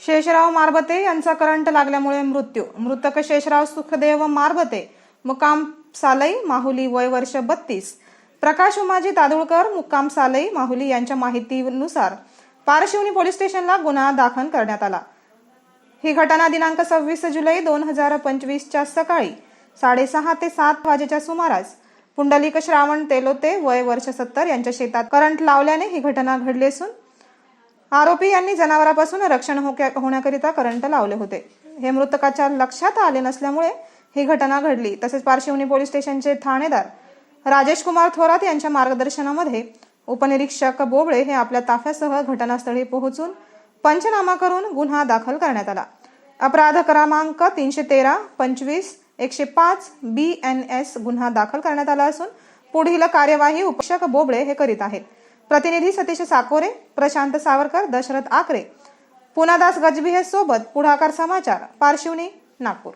शेषराव मारबते यांचा करंट लागल्यामुळे मृत्यू. मृतक शेषराव सुखदेव मारबते. मुकाम सालई माहुली वय वर्ष बत्तीस. प्रकाश उमाजी तादुळकर मुक्काम सालई माहुली यांच्या माहितीनुसार पारशिवनी पोलीस स्टेशनला गुन्हा दाखल करण्यात आला. ही घटना दिनांक सव्वीस जुलै दोन हजार पंचवीसच्या सकाळी साडेसहा ते सात वाजेच्या सुमारास पुंडलिक श्रावण तेलोते वय वर्ष सत्तर यांच्या शेतात करंट लावल्याने ही घटना घडली असून आरोपी यांनी जनावरांपासून रक्षण होक्या- होण्याकरिता करंट लावले होते. हे मृतकाच्या लक्षात आले नसल्यामुळे ही घटना घडली. तसेच पारशिवनी पोलीस स्टेशनचे ठाणेदार राजेश कुमार थोरात यांच्या मार्गदर्शनामध्ये उपनिरीक्षक बोबळे हे आपल्या ताफ्यासह घटनास्थळी पोहोचून पंचनामा करून गुन्हा दाखल करण्यात आला. अपराध क्रमांक तीनशे तेरा पंचवीस एकशे पाच बी एन एस गुन्हा दाखल करण्यात आला असून पुढील कार्यवाही उपक्षक बोबळे हे करीत आहेत. प्रतिनिधी सतीश साकोरे प्रशांत सावरकर दशरथ आकरे. पुनादास गजबिहे सोबत पुढाकार समाचार पार्शिवनी नागपूर.